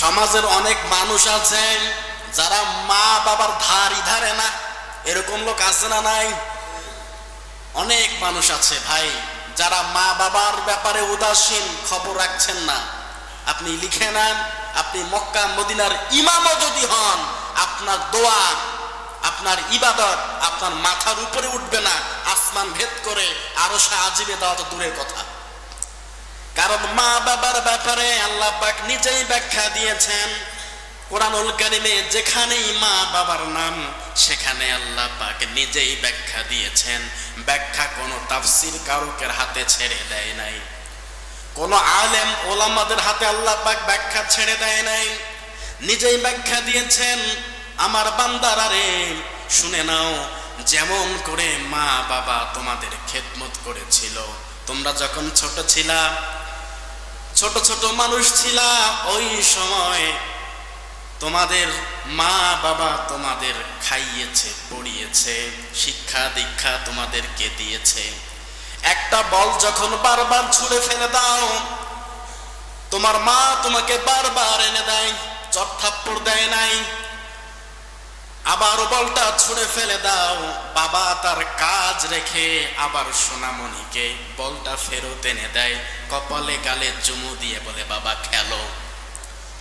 সমাজের অনেক মানুষ আছে যারা মা বাবার ধারই ধারে না। এরকম লোক আছে না নাই? অনেক মানুষ আছে ভাই, যারা মা বাবার ব্যাপারে উদাসীন খবর রাখছেন না। আপনি লিখে নেন, আপনি মক্কা, মদিনার ইমামও যদি হন, আপনার দোয়া, আপনার ইবাদত আপনার মাথার উপরে উঠবে না। আসমান ভেদ করে আরও সে আজিবে দেওয়া তো দূরের কথা। কারণ মা বাবার ব্যাপারে আল্লাহ পাক নিজেই ব্যাখ্যা দিয়েছেন। কোরআনুল কারিমে যেখানেই মা বাবার নাম, সেখানে আল্লাহ পাক নিজেই ব্যাখ্যা দিয়েছেন। ব্যাখ্যা কোনো তাফসির কারকের হাতে ছেড়ে দেয় নাই। কোন আলেম ওলামাদের হাতে আল্লাহ পাক ব্যাখ্যা ছেড়ে দেয় নাই। নিজেই ব্যাখ্যা দিয়েছেন, আমার বান্দারা রে, শুনে নাও, যেমন করে মা বাবা তোমাদের খেদমত করেছিল, তোমরা যখন ছোট ছিলা ছোট ছোট মানুষ ছিলা ওই সময়। তোমাদের মা বাবা তোমাদের খাইয়েছে, পড়িয়েছে, শিক্ষা দীক্ষা তোমাদেরকে দিয়েছে। একটা বল যখন বারবার ছুঁড়ে ফেলে দাও, তোমার মা তোমাকে বারবার এনে দেয়, চট চটথাপ্পড় দেয় নাই। আবার বলটা ছুঁড়ে ফেলে দাও। বাবা তার কাজ রেখে আবার সোনামণিকে বলটা ফেরত এনে দেয়। কপালে গালে চুমু দিয়ে বলে, বাবা, খেলো।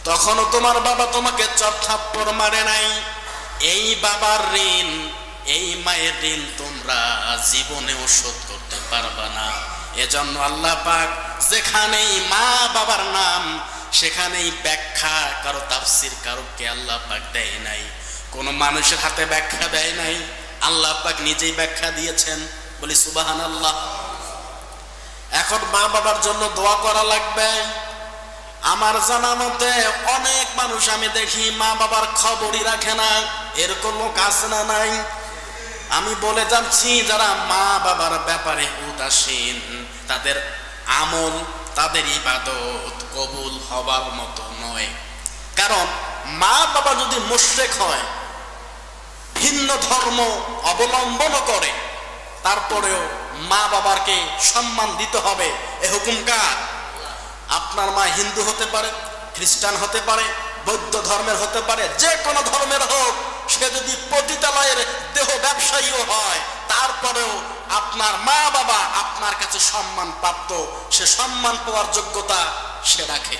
তখনও তোমার বাবা তোমাকে চটথাপ্পড় মারে নাই। এই বাবার ঋণ, এই মায়ের ঋণ তোমরা জীবনেও শোধ করতে পারবা না। এজন্য আল্লাহ পাক যেখানেই মা বাবার নাম, সেখানেই ব্যাখ্যা কারও তাফসির কারোকে আল্লাহ পাক দেয় নাই। কোনো মানুষের হাতে ব্যাখ্যা দেয় নাই। আল্লাহ পাক নিজেই ব্যাখ্যা দিয়েছেন। বলি সুবাহান আল্লাহ এখন মা বাবার জন্য দোয়া করা লাগবে। আমার জানা মতে অনেক মানুষ আমি দেখি মা বাবার খবরই রাখে না। এরকম লোক আছে না নাই? আমি বলে যাচ্ছি, যারা মা বাবার ব্যাপারে উদাসীন, তাদের আমল, তাদের ইবাদত কবুল হবার মতো নয়। কারণ মা বাবা যদি মোশেক হয়, ভিন্ন ধর্ম অবলম্বন করে, তারপরেও মা বাবাকে সম্মান দিতে হবে, এ হুকুম কার? আপনার মা হিন্দু হতে পারে, খ্রিস্টান হতে পারে, বৌদ্ধ ধর্মের হতে পারে, যে কোনো ধর্মের হোক, সে যদি পতিতালয়ের দেহ ব্যবসায়ীও হয়, তারপরেও আপনার মা বাবা আপনার কাছে সম্মান প্রাপ্ত, সে সম্মান পাওয়ার যোগ্যতা সে রাখে।